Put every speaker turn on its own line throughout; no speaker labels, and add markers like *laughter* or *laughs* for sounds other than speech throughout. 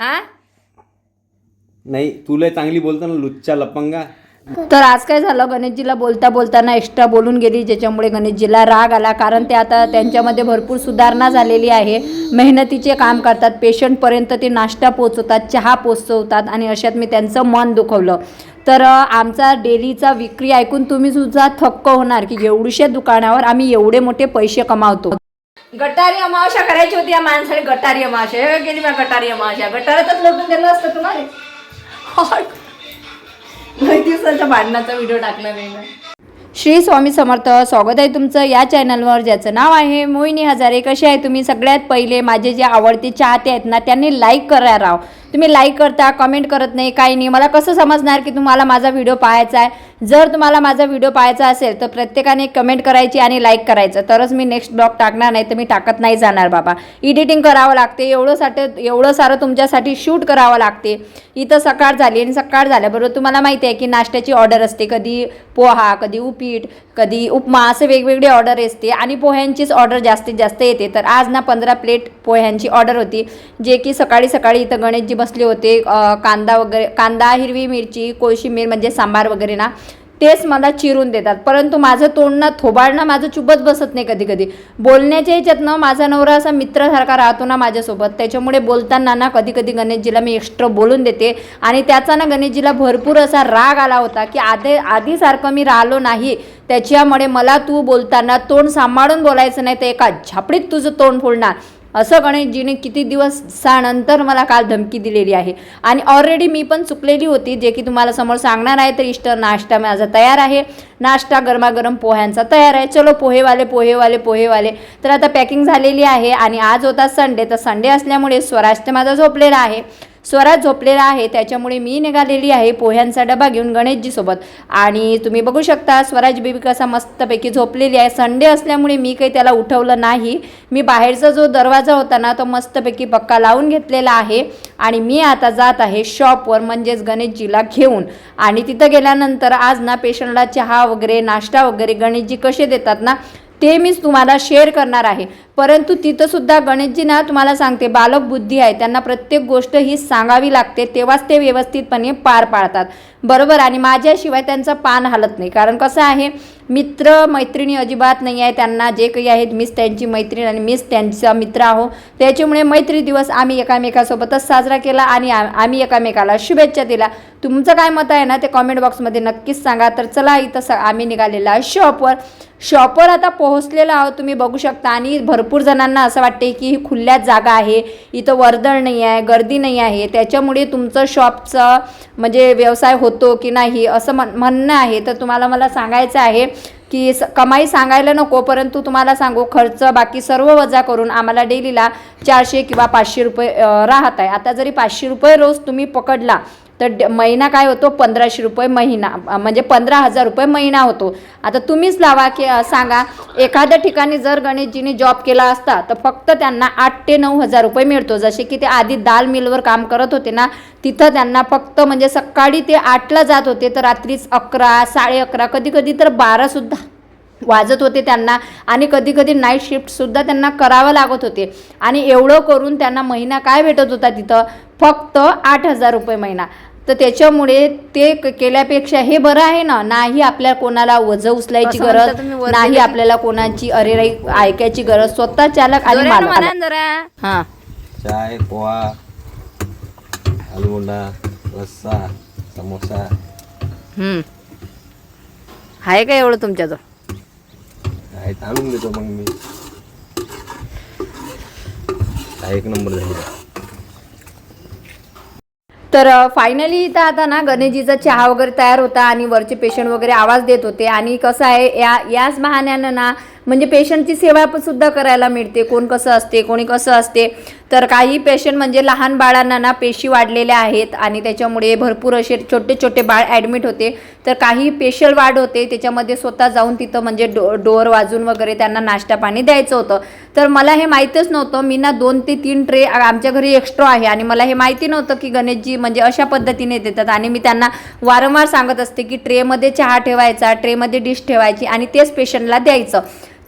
हा?
नाही तुला चांगली बोलतो ना लुच्चा लपंगा.
तर आज काय झालं? गणेशजीला बोलता बोलताना एक्स्ट्रा बोलून गेली ज्याच्यामुळे गणेशजीला राग आला. कारण ते आता त्यांच्यामध्ये भरपूर सुधारणा झालेली आहे. मेहनतीचे काम करतात पेशंटपर्यंत ते नाश्ता पोचवतात चहा पोचवतात आणि अशात मी त्यांचं मन दुखवलं. तर आमचा डेलीचा विक्री ऐकून तुम्ही सुद्धा थक्क होणार की एवढ्याशा दुकानावर आम्ही एवढे मोठे पैसे कमावतो. गटारी अमावश्या करायची होती या माणसाने गटारी अमावश्या गेली मग गटारी अमावश्या गटारातच लोटून दिलं असतं तुम्हाला. दिवसाच्या भांडणाचा व्हिडिओ टाकला नाही श्री स्वामी समर्थ स्वागत आहे तुमचं या चॅनलवर ज्याचं नाव आहे मोहिनी हजारे. कसे आहे तुम्ही? सगळ्यात पहिले माझे जे आवडते चाहते आहेत ना त्यांनी लाईक करा राव. तुम्ही लाईक करता कमेंट करत नाही काही नाही. मला कसं समजणार की तुम्हाला माझा व्हिडिओ पाहायचा आहे? जर तुम्हाला माझा व्हिडिओ पाहायचा असेल तर प्रत्येकाने कमेंट करायची आणि लाईक करायचं. तरच मी नेक्स्ट ब्लॉग टाकणार नाही तर मी टाकत नाही जाणार बाबा. एडिटिंग करावं लागते एवढं साठ एवढं सारं तुमच्यासाठी शूट करावं लागते. इथं सकाळ झाली आणि सकाळ झाल्याबरोबर तुम्हाला माहिती आहे की नाश्त्याची ऑर्डर असते. कधी पोहा कधी उपीट कधी उपमा असे वेगवेगळे ऑर्डर असते. आणि पोह्यांचीच ऑर्डर जास्तीत जास्त येते. तर आज ना पंधरा प्लेट पोह्यांची ऑर्डर होती. जे की सकाळी सकाळी इथं गणेशजी बसले होते कांदा वगैरे कांदा हिरवी मिरची कोशिंबीर म्हणजे सांबार वगैरे ना तेच मला चिरून देतात. परंतु माझं तोंड ना थोबाडणं माझं चुबत बसत नाही कधी कधी बोलण्याच्या ह्याच्यातनं माझा नवरा असा मित्रासारखा राहतो ना माझ्यासोबत. त्याच्यामुळे बोलताना ना कधी कधी गणेशजीला मी एक्स्ट्रा बोलून देते. आणि त्याचा ना गणेशजीला भरपूर असा राग आला होता की आधी आधीसारखं मी राहिलो नाही. त्याच्यामुळे मला तू बोलताना तोंड सांभाळून बोलायचं नाही तर एका झापडीत तुझं तोंड फोडणार असं गणेशजीने किती दिवस सानंतर मला काल धमकी दिलेली आहे. आणि ऑलरेडी मी पण चुकलेली होती जे की तुम्हाला समोर सांगणार आहे तर इष्ट नाश्ता माझा तयार आहे. नाश्ता गरमागरम पोह्यांचा तयार आहे. चलो पोहेवाले पोहेवाले पोहेवाले. तर आता पॅकिंग झालेली आहे आणि आज होता संडे तर संडे असल्यामुळे स्वराष्ट्र माझा झोपलेला आहे. स्वराज झोपलेला आहे त्याच्यामुळे मी निघालेली आहे. पोह्यांचा डबा घेऊन गणेशजीसोबत. आणि तुम्ही बघू शकता स्वराज बेबी कसा मस्तपैकी झोपलेली आहे. संडे असल्यामुळे मी काही त्याला उठवलं नाही. मी बाहेरचा जो दरवाजा होता ना तो मस्तपैकी पक्का लावून घेतलेला आहे. आणि मी आता जात आहे शॉपवर म्हणजेच गणेशजीला घेऊन. आणि तिथं गेल्यानंतर आज ना पेशंटला चहा वगैरे नाश्ता वगैरे गणेशजी कसे देतात ना ते मीच तुम्हाला शेअर करणार आहे. परंतु तिथंसुद्धा गणेशजी ना तुम्हाला सांगते बालक बुद्धी आहे. त्यांना प्रत्येक गोष्ट ही सांगावी लागते तेव्हाच ते व्यवस्थितपणे पार पाडतात. बरोबर? आणि माझ्याशिवाय त्यांचं पान हलत नाही. कारण कसं आहे मित्र मैत्रिणी अजिबात नाही आहे. त्यांना जे काही आहेत मीच त्यांची मैत्रीण आणि मीच त्यांचा मित्र आहो त्याच्यामुळे मैत्री दिवस आम्ही एकामेकासोबतच साजरा केला आणि आम्ही एकामेकाला शुभेच्छा दिला तुमचं काय मत आहे ना ते कॉमेंट बॉक्समध्ये नक्कीच सांगा. तर चला इथं स आम्ही निघालेला आहे शॉपवर शॉपवर आता पोहोचलेला आहोत. तुम्ही बघू शकता आणि भरपूर भरपूर जणांना असं वाटते की ही खुल्या जागा आहे इथं वर्दळ नाही आहे गर्दी नाही आहे. त्याच्यामुळे तुमचं शॉपचं म्हणजे व्यवसाय होतो की नाही असं म्हण म्हणणं आहे. तर तुम्हाला मला सांगायचं आहे की स कमाई सांगायला नको परंतु तुम्हाला सांगू खर्च बाकी सर्व वजा करून आम्हाला डेलीला चारशे किंवा पाचशे रुपये राहत आहे. आता जरी पाचशे रुपये रोज तुम्ही पकडला तर ड- महिना काय होतो? पंधराशे रुपये महिना म्हणजे पंधरा हजार रुपये महिना होतो. आता तुम्हीच लावा की सांगा एखाद्या ठिकाणी जर गणेशजीने जॉब केला असता तर फक्त त्यांना आठ ते नऊ हजार रुपये मिळतो. जसे की ते आधी दाल मिलवर काम करत होते ना तिथं त्यांना फक्त म्हणजे सकाळी ते आठला जात होते तर रात्रीच अकरा साडे अकरा कधी कधी तर बारासुद्धा वाजत होते त्यांना. आणि कधी कधी नाईट शिफ्टसुद्धा त्यांना करावं लागत होते. आणि एवढं करून त्यांना महिना काय भेटत होता तिथं? फक्त आठ हजार रुपये महिना. तर त्याच्यामुळे ते केल्यापेक्षा हे बरं आहे ना? नाही आपल्याला कोणाला वजं उचलायची गरज नाही आपल्याला कोणाची अरेराई ऐकायची गरज स्वतः चालक आणि हां.
चाय पोहा रस्सा समोसा.
आहे का एवढं तुमच्याजवळ?
आहे आणून देतो मग मी. हा एक नंबर झाला.
तर फायनली इथं आता ना गणेशजीचा चहा वगैरे तयार होता आणि वरचे पेशंट वगैरे आवाज देत होते. आणि कसं आहे या याच बहाण्यानं ना म्हणजे पेशंटची सेवा पण सुद्धा करायला मिळते. कोण कसं असते कोणी कसं असते. तर काही पेशंट म्हणजे लहान बाळांना ना पेशी वाढलेल्या आहेत आणि त्याच्यामुळे भरपूर असे छोटे छोटे बाळ ॲडमिट होते. तर काही पेशल वाढ होते त्याच्यामध्ये स्वतः जाऊन तिथं म्हणजे डो डोअर वाजून वगैरे त्यांना नाश्ता पाणी द्यायचं होतं. तर मला हे माहीतच नव्हतं मी ना दोन ते तीन ट्रे आमच्या घरी एक्स्ट्रा आहे आणि मला हे माहिती नव्हतं की गणेशजी म्हणजे अशा पद्धतीने देतात आणि मी त्यांना वारंवार सांगत असते की ट्रेमध्ये चहा ठेवायचा ट्रेमध्ये डिश ठेवायची आणि तेच पेशंटला द्यायचं.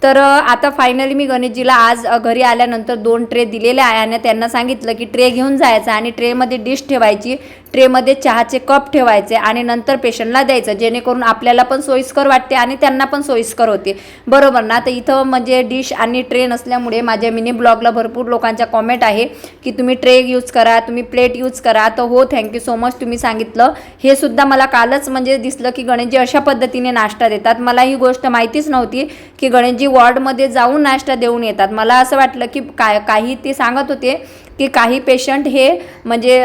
तर आता फायनली मी गणेशजीला आज घरी आल्यानंतर दोन ट्रे दिलेले आहे आणि त्यांना सांगितलं की ट्रे घेऊन जायचं आणि ट्रेमध्ये डिश ठेवायची. ट्रेमध्ये चहाचे कप ठेवायचे आणि नंतर पेशंटला द्यायचं जेणेकरून आपल्याला पण सोयीस्कर वाटते आणि त्यांना पण सोयीस्कर होते. बरोबर ना? तर इथं म्हणजे डिश आणि ट्रे नसल्यामुळे माझ्या मिनी ब्लॉगला भरपूर लोकांच्या कॉमेंट आहे की तुम्ही ट्रे यूज करा तुम्ही प्लेट यूज करा. तर हो थँक्यू सो मच तुम्ही सांगितलं. हे सुद्धा मला कालच म्हणजे दिसलं की गणेशजी अशा पद्धतीने नाश्ता देतात. मला ही गोष्ट माहितीच नव्हती की गणेशजी वॉर्डमध्ये जाऊन नाश्ता देऊन येतात. मला असं वाटलं की काय काही ते सांगत होते की काही पेशंट हे म्हणजे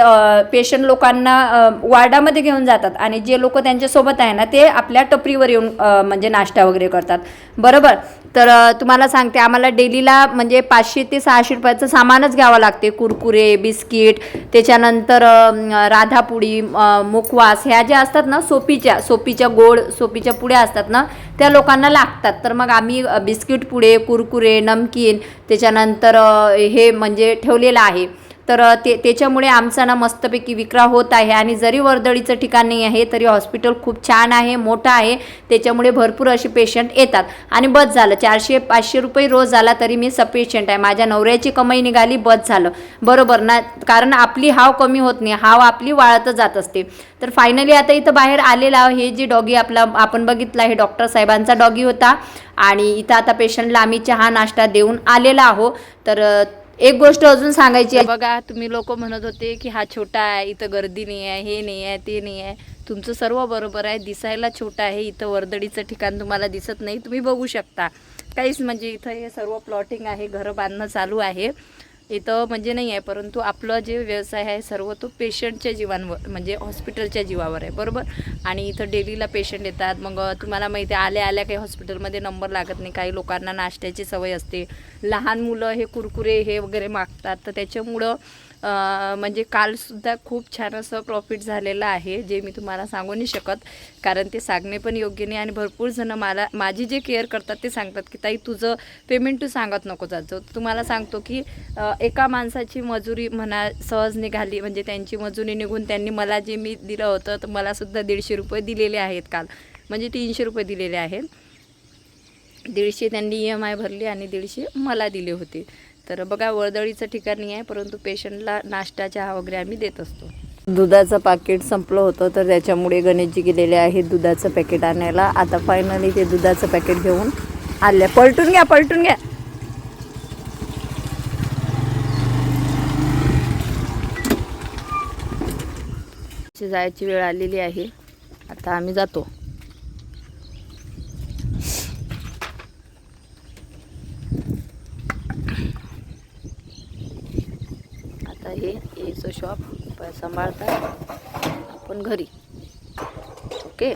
पेशंट लोकांना वार्डामध्ये घेऊन जातात आणि जे लोक त्यांच्यासोबत आहे ना ते आपल्या टपरीवर येऊन म्हणजे नाश्ता वगैरे करतात. बरोबर? तर तुम्हाला सांगते आम्हाला डेलीला म्हणजे पाचशे ते सहाशे रुपयाचं सामानच घ्यावं लागते. कुरकुरे बिस्किट त्याच्यानंतर राधापुडी मुखवास ह्या ज्या असतात ना सोपीच्या सोपीच्या गोड सोपीच्या पुड्या असतात ना त्या लोकांना लागतात. तर मग आम्ही बिस्किट पुडे कुरकुरे नमकीन त्याच्यानंतर हे म्हणजे ठेवलेलं आहे. तर ते त्याच्यामुळे आमचा ना मस्तपैकी विक्रा होत आहे आणि जरी वर्दळीचं ठिकाण नाही आहे तरी हॉस्पिटल खूप छान आहे मोठं आहे. त्याच्यामुळे भरपूर असे पेशंट येतात. आणि बस झालं. चारशे पाचशे रुपये रोज आला तरी मी सफिशियंट आहे. माझ्या नवऱ्याची कमाई निघाली बस झालं. बरोबर ना? कारण आपली हाव कमी होत नाही. हाव आपली वाळतच जात असते. तर फायनली आता इथं बाहेर आलेला हे जी डॉगी आपला आपण बघितला हे डॉक्टर साहेबांचा डॉगी होता. आणि इथं आता पेशंटला आम्ही चहा नाश्ता देऊन आलेला आहो तर एक गोष्ट अजून सांगायची आहे.
बघा तुम्ही लोक म्हणत होते की हा छोटा आहे इथं गर्दी नाही आहे हे नाही आहे ते नाही आहे. तुमचं सर्व बरोबर आहे दिसायला छोटा आहे इथं वर्दळीचं ठिकाण तुम्हाला दिसत नाही तुम्ही बघू शकता. काहीच म्हणजे इथं हे सर्व प्लॉटिंग आहे घरं बांधणं चालू आहे. इथं म्हणजे नाही आहे परंतु आपलं जे व्यवसाय आहे सर्व तो पेशंटच्या जीवांवर म्हणजे हॉस्पिटलच्या जीवावर आहे बरोबर? आणि इथं डेलीला पेशंट येतात. मग तुम्हाला माहिती आहे आल्या आल्या काही हॉस्पिटलमध्ये नंबर लागत नाही काही लोकांना नाश्त्याची सवय असते. लहान मुलं हे कुरकुरे हे वगैरे मागतात. तर त्याच्यामुळं म्हणजे कालसुद्धा खूप छान असं प्रॉफिट झालेलं आहे जे मी तुम्हाला सांगू नाही शकत. कारण ते सांगणे पण योग्य नाही आणि भरपूर जणं मला माझी जे केअर करतात ते सांगतात की ताई तुझं पेमेंट तू सांगत नको जातो. तुम्हाला सांगतो की एका माणसाची मजुरी म्हणा सहज निघाली म्हणजे त्यांची मजुरी निघून त्यांनी मला जे मी दिलं होतं तर मला सुद्धा दीडशे रुपये दिलेले आहेत काल. म्हणजे तीनशे रुपये दिलेले आहेत. दीडशे त्यांनी ई एम आय भरली आणि दीडशे मला दिले होते. तर बघा वर्दळीचं ठिकाण नाही आहे परंतु पेशंटला नाश्ता चहा वगैरे आम्ही देत असतो. दुधाचं पाकिट संपलं होतं तर त्याच्यामुळे गणेशजी गेलेले आहेत दुधाचं पॅकेट आणायला. आता फायनली ते दुधाचं पॅकेट घेऊन आले पलटून घ्या पलटून घ्या. जायची वेळ आलेली आहे. आता आम्ही जातो आता हे याचं शॉप सांभाळतात. आपण घरी. ओके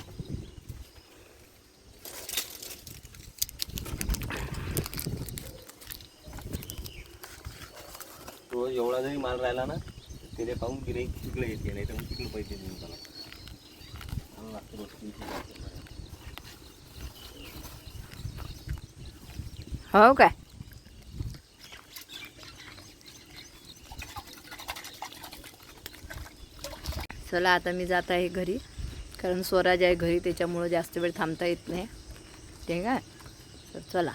तो एवढा जरी माल राहिला ना तिथे पाहून गिरे तिकडे येते नाही तर मग तिकडे पैसे देऊन त्याला. रोज.
हो काय? चला आता मी जात आहे घरी. कारण स्वराज आहे घरी त्याच्यामुळं जास्त वेळ थांबता येत नाही. ठीक आहे? तर चला.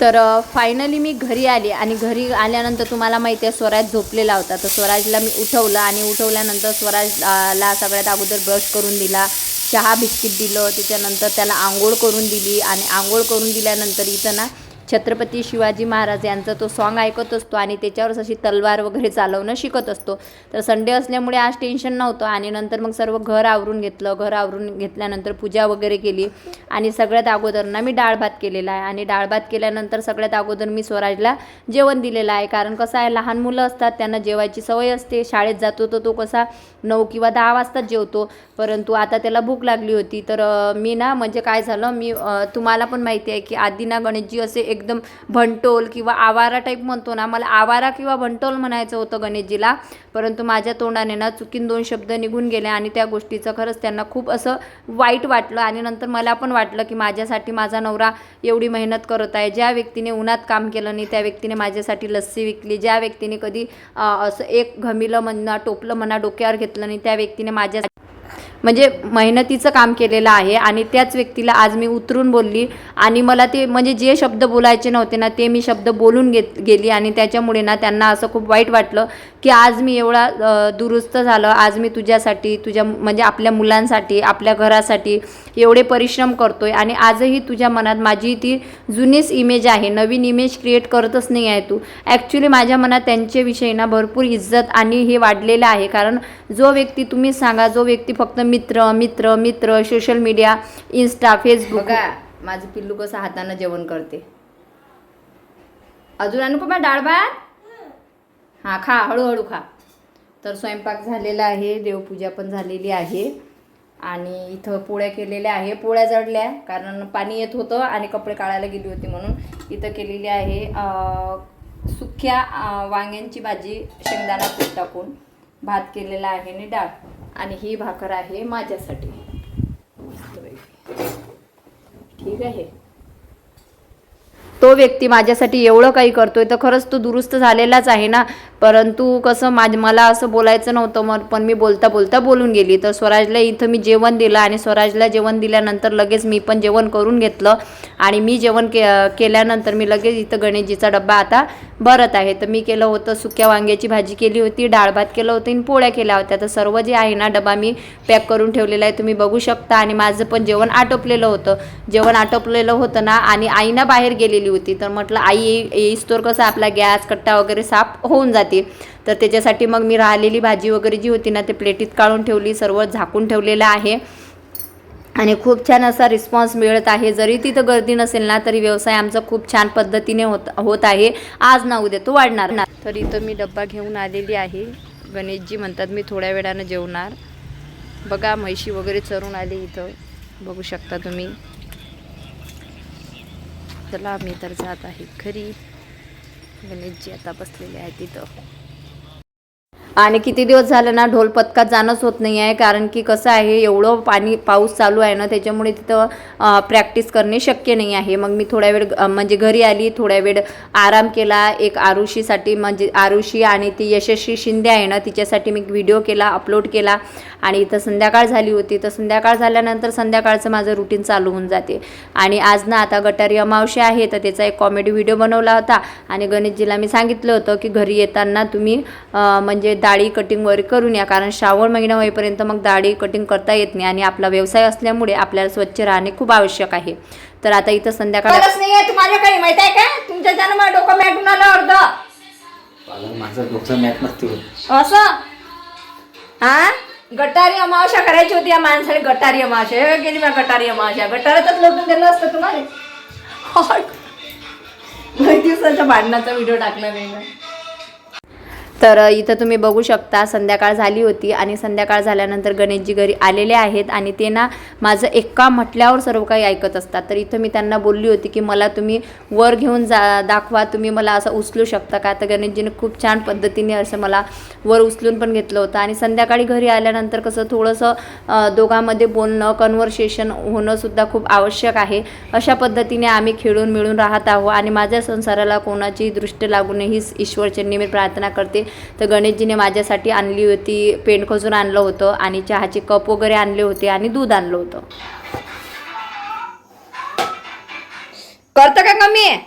तर फायनली मी घरी आली आणि घरी आल्यानंतर तुम्हाला माहिती आहे स्वराज झोपलेला होता. तर स्वराजला मी उठवलं आणि उठवल्यानंतर स्वराजला सगळ्यात अगोदर ब्रश करून दिला चहा बिस्किट दिलं. त्याच्यानंतर त्याला आंघोळ करून दिली आणि आंघोळ करून दिल्यानंतर इथं ना छत्रपती शिवाजी महाराज यांचा तो सॉन्ग ऐकत असतो आणि त्याच्यावरच अशी तलवार वगैरे चालवणं शिकत असतो. तर संडे असल्यामुळे आज टेन्शन नव्हतं आणि नंतर मग सर्व घर आवरून घेतलं. घर आवरून घेतल्यानंतर पूजा वगैरे केली आणि सगळ्यात अगोदर ना मी डाळ भात केलेला आहे. आणि डाळ भात केल्यानंतर सगळ्यात अगोदर मी स्वराजला जेवण दिलेलं आहे. कारण कसं आहे लहान मुलं असतात त्यांना जेवायची सवय असते. शाळेत जातो तर तो कसा नऊ किंवा दहा वाजताच जेवतो. परंतु आता त्याला भूक लागली होती. तर मी ना म्हणजे काय झालं मी तुम्हाला पण माहिती आहे की आधी ना गणेशजी असे एकदम भंटोल किंवा आवारा टाईप म्हणतो ना मला आवारा किंवा भंटोल म्हणायचं होतं गणेशजीला. परंतु माझ्या तोंडाने ना चुकीन दोन शब्द निघून गेले आणि त्या गोष्टीचं खरंच त्यांना खूप असं वाईट वाटलं आणि नंतर मला पण वाटलं की माझ्यासाठी माझा नवरा एवढी मेहनत करत आहे. ज्या व्यक्तीने उन्हात काम केलं नाही त्या व्यक्तीने माझ्यासाठी लस्सी विकली. ज्या व्यक्तीने कधी असं एक घमिलं म्हणा टोपलं म्हणा डोक्यावर घेतलं नाही त्या व्यक्तीने माझ्या म्हणजे मेहनतीचं काम केलेलं आहे आणि त्याच व्यक्तीला आज मी उतरून बोलली आणि मला ते म्हणजे जे शब्द बोलायचे नव्हते ना ते मी शब्द बोलून घेत गेली आणि त्याच्यामुळे ना त्यांना असं खूप वाईट वाटलं की आज मी एवढा दुरुस्त झालं आज मी तुझ्यासाठी तुझ्या म्हणजे आपल्या मुलांसाठी आपल्या घरासाठी एवढे परिश्रम करतोय आणि आजही तुझ्या मनात माझी ती जुनीच इमेज आहे नवीन इमेज क्रिएट करतच नाही आहे तू. ॲक्च्युली माझ्या मनात त्यांच्याविषयी ना भरपूर इज्जत आणि हे वाढलेलं आहे. कारण जो व्यक्ती तुम्ही सांगा जो व्यक्ती फक्त मित्र मित्र मित्र सोशल मीडिया इन्स्टा फेसबुक बघा माझं पिल्लू कसं हातानं जेवण करते. अजून आणू का मग डाळ भात हां खा हळूहळू खा. तर स्वयंपाक झालेला आहे देवपूजा पण झालेली आहे. आणि इथं पोळ्या केलेल्या आहे. पोळ्या जडल्या कारण पाणी येत होतं आणि कपडे काढायला गेली होती म्हणून. इथं केलेली आहे अं, वांग्यांची भाजी शेंगदाणा पीठ टाकून. भात केलेला आहे आणि डाळ. आणि ही भाकर आहे माझ्यासाठी. ठीक आहे? तो व्यक्ती माझ्यासाठी एवढं काही करतोय तर खरंच तो दुरुस्त झालेलाच आहे ना. परंतु कसं माझ मला असं बोलायचं नव्हतं मग पण मी बोलता बोलता बोलून गेली. तर स्वराजला इथं मी जेवण दिलं आणि स्वराजला जेवण दिल्यानंतर लगेच मी पण जेवण करून घेतलं. आणि मी जेवण के केल्यानंतर मी लगेच इथं गणेशजीचा डब्बा आता भरत आहे. तर मी केलं होतं सुक्या वांग्याची भाजी केली होती डाळ भात केलं होतं आणि पोळ्या केल्या होत्या. तर सर्व जे आहे ना डबा मी पॅक करून ठेवलेला आहे तुम्ही बघू शकता. आणि माझं पण जेवण आटोपलेलं होतं. जेवण आटोपलेलं होतं ना आणि आईना बाहेर गेलेली होती. तर म्हटलं आई येईस तर कसं आपला गॅस कट्टा वगैरे साफ होऊन जाते तर त्याच्यासाठी मग मी राहिलेली भाजी वगैरे जी होती ना ते प्लेटीत काढून ठेवली सर्व झाकून ठेवलेलं आहे. आणि खूप छान असा रिस्पॉन्स मिळत आहे. जरी तिथं गर्दी नसेल ना तरी व्यवसाय आमचा खूप छान पद्धतीने होत होत आहे. आज ना उद्या तो वाढणार. ना
तर इथं मी डब्बा घेऊन आलेली आहे. गणेशजी म्हणतात मी थोड्या वेळानं जेवणार. बघा म्हैशी वगैरे चरून आली इथं. बघू शकता तुम्ही. चला मी तर जात आहे घरी. गणेशजी आता बसलेले आहेत तिथं
आणि किती दिवस झालं ना ढोल पथकात जाणंच होत नाही आहे कारण की कसं आहे एवढं पाणी पाऊस चालू आहे ना त्याच्यामुळे तिथं प्रॅक्टिस करणे शक्य नाही आहे. मग मी थोड्या वेळ म्हणजे घरी आली थोड्या वेळ आराम केला. एक आरुषीसाठी म्हणजे आरुषी आणि ती यशस्वी शिंदे आहे ना तिच्यासाठी मी व्हिडिओ केला अपलोड केला. आणि इथं संध्याकाळ झाली होती. तर संध्याकाळ झाल्यानंतर संध्याकाळचं माझं रुटीन चालू होऊन जाते. आणि आज ना आता गटारी अमावशी आहे तर त्याचा एक कॉमेडी व्हिडिओ बनवला होता. आणि गणेशजीला मी सांगितलं होतं की घरी येताना तुम्ही म्हणजे दाढी कटिंग वगैरे करून या कारण श्रावण महिना होईपर्यंत मग दाढी कटिंग करता येत नाही आणि आपला व्यवसाय असल्यामुळे आपल्याला स्वच्छ राहणे खूप आवश्यक आहे. तर आता इथं संध्याकाळ नाही तुम्हाला काही माहीत आहे का? तुमच्या डोकं मॅटून आलं अर्ध.
पालन माझं डोकं मॅच नसते होत.
असं? हा गटारी अमावस्या करायची होती या माणसाने गटारी अमावस्या. हे गेली मग गटारी अमावस्या. गटारातच लोटून दिलं असतं तुम्हाला. *laughs* दिवसाच्या भांडणाचा व्हिडिओ टाकला नाही ना. तर इथं तुम्ही बघू शकता संध्याकाळ झाली होती आणि संध्याकाळ झाल्यानंतर गणेशजी घरी आलेले आहेत आणि ते ना माझं एक्का म्हटल्यावर सर्व काही ऐकत असतात. तर इथं मी त्यांना बोलली होती की मला तुम्ही वर घेऊन जा दाखवा तुम्ही मला असं उचलू शकता का? तर गणेशजीने खूप छान पद्धतीने असं मला वर उचलून पण घेतलं होतं आणि संध्याकाळी घरी आल्यानंतर कसं थोडंसं दोघांमध्ये बोलणं कन्व्हर्सेशन होणंसुद्धा खूप आवश्यक आहे. अशा पद्धतीने आम्ही खेळून मिळून राहत आहोत आणि माझ्या संसाराला कोणाची दृष्ट लागू नये हीच ईश्वरचरणी मी प्रार्थना करते. तर गणेशजीने माझ्यासाठी आणली होती पेंट खजूर आणलं होतं आणि चहाचे कप वगैरे आणले होते आणि दूध आणलं होतं. करतं का कमी? आहे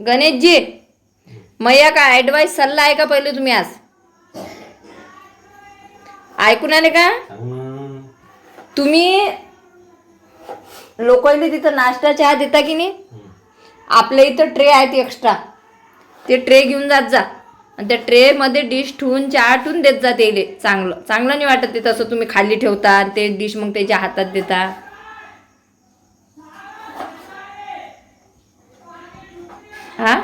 गणेशजी मैया का ॲडवाईस सल्ला आहे का पहिले तुम्ही आज? ऐकून आले का? तुम्ही लोकांना तिथं नाश्ता चहा देता की नाही? आपल्या इथं ट्रे आहेत एक्स्ट्रा ते ट्रे घेऊन जात जा. आणि त्या ट्रेमध्ये डिश ठेवून चहा देत जा ते चांगलं चांगलं नाही वाटत ते तसं तुम्ही खाली ठेवता आणि ते डिश मग त्याच्या हातात देता. हा?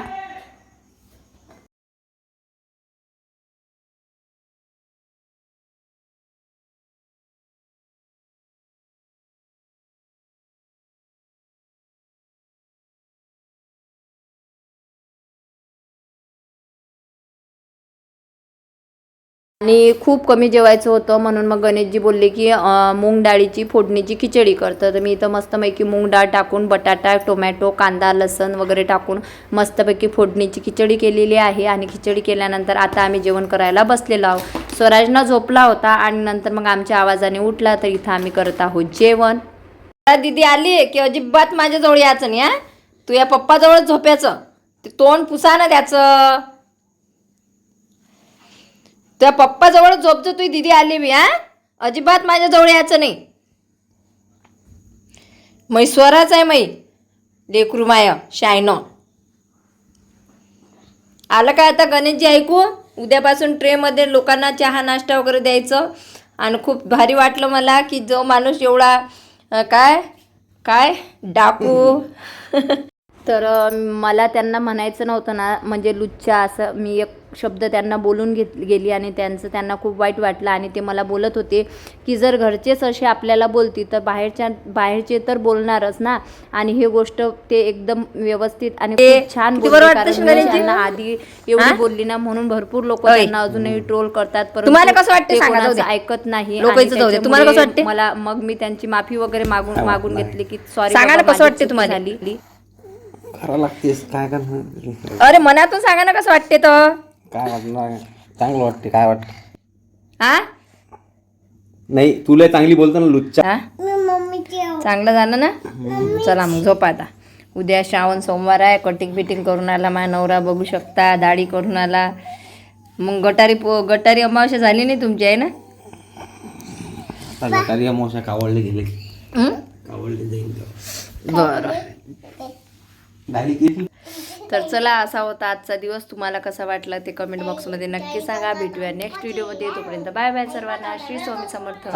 आणि खूप कमी जेवायचं होतं म्हणून मग गणेशजी बोलले की अं, मूग डाळीची फोडणीची खिचडी करतं तर मी इथं मस्तपैकी मूग डाळ टाकून बटाटा टोमॅटो कांदा लसण वगैरे टाकून मस्तपैकी फोडणीची खिचडी केलेली आहे. आणि खिचडी केल्यानंतर आता आम्ही जेवण करायला बसलेलो आहोत. स्वराजना झोपला होता आणि नंतर मग आमच्या आवाजाने उठला तर इथं आम्ही करत आहोत जेवण. दीदी आली की अजिबात माझ्याजवळ यायचं नाही हा? तू या पप्पाजवळच झोपायचं. ते तोंड पुसा ना त्याचं. त्या पप्पाजवळ झोपतो तुझी दिदी आली मी हा? अजिबात माझ्याजवळ यायचं नाही. मै स्वराच आहे मै लेकरू माय शायनो. आलं काय आता गणेशजी ऐकू? उद्यापासून ट्रेमध्ये लोकांना चहा नाश्ता वगैरे द्यायचं. आणि खूप भारी वाटलं मला की जो माणूस एवढा काय? काय? डाकू. *laughs* तर मला त्यांना म्हणायचं नव्हतं ना म्हणजे लुच्चा असं मी एक शब्द त्यांना बोलून घेत गेली आणि त्यांचं त्यांना खूप वाईट वाटलं आणि ते मला बोलत होते की जर घरचेच असे आपल्याला बोलतील तर बाहेरच्या बाहेरचे तर बोलणारच ना आणि ही गोष्ट ते एकदम व्यवस्थित आणि छान आधी एवढी? बोलली ना म्हणून भरपूर लोक. त्यांना अजूनही ट्रोल करतात परंतु
तुम्हाला कसं वाटतं
ते
सांगा, जाऊ
कोणाचं
दे.
ऐकत नाही
लोकांचं
आणि
जाऊ दे. तुम्हाला कसं
त्याच्यामुळे
वाटते?
मला मग मी त्यांची माफी वगैरे मागून मागून घेतली की सॉरी
सांगा कसं वाटते तुम्हाला? अरे मनातून सांगा ना कसं वाटते तर
काय वाटणार? चांगलं वाटते काय वाटतं
हा
नाही तुला चांगली बोलतो ना लुच्चा.
हा? चांगलं झालं ना? चला मग झोपा आता. उद्या श्रावण सोमवार आहे कटिंग बिटिंग करून आला माझा नवरा बघू शकता दाढी करून आला. मग गटारी पो गटारी अमावस्या झाली नाही तुमची आहे ना?
आता गटारी अमावस्या कावडले गेले.
हं?
कावडले जाईल
बरं.
झाली की
तर चला असा होता आजचा दिवस. तुम्हाला कसा वाटला ते कमेंट बॉक्समध्ये नक्की सांगा. भेटूया नेक्स्ट व्हिडिओमध्ये तोपर्यंत बाय बाय सर्वांना. श्री स्वामी समर्थ.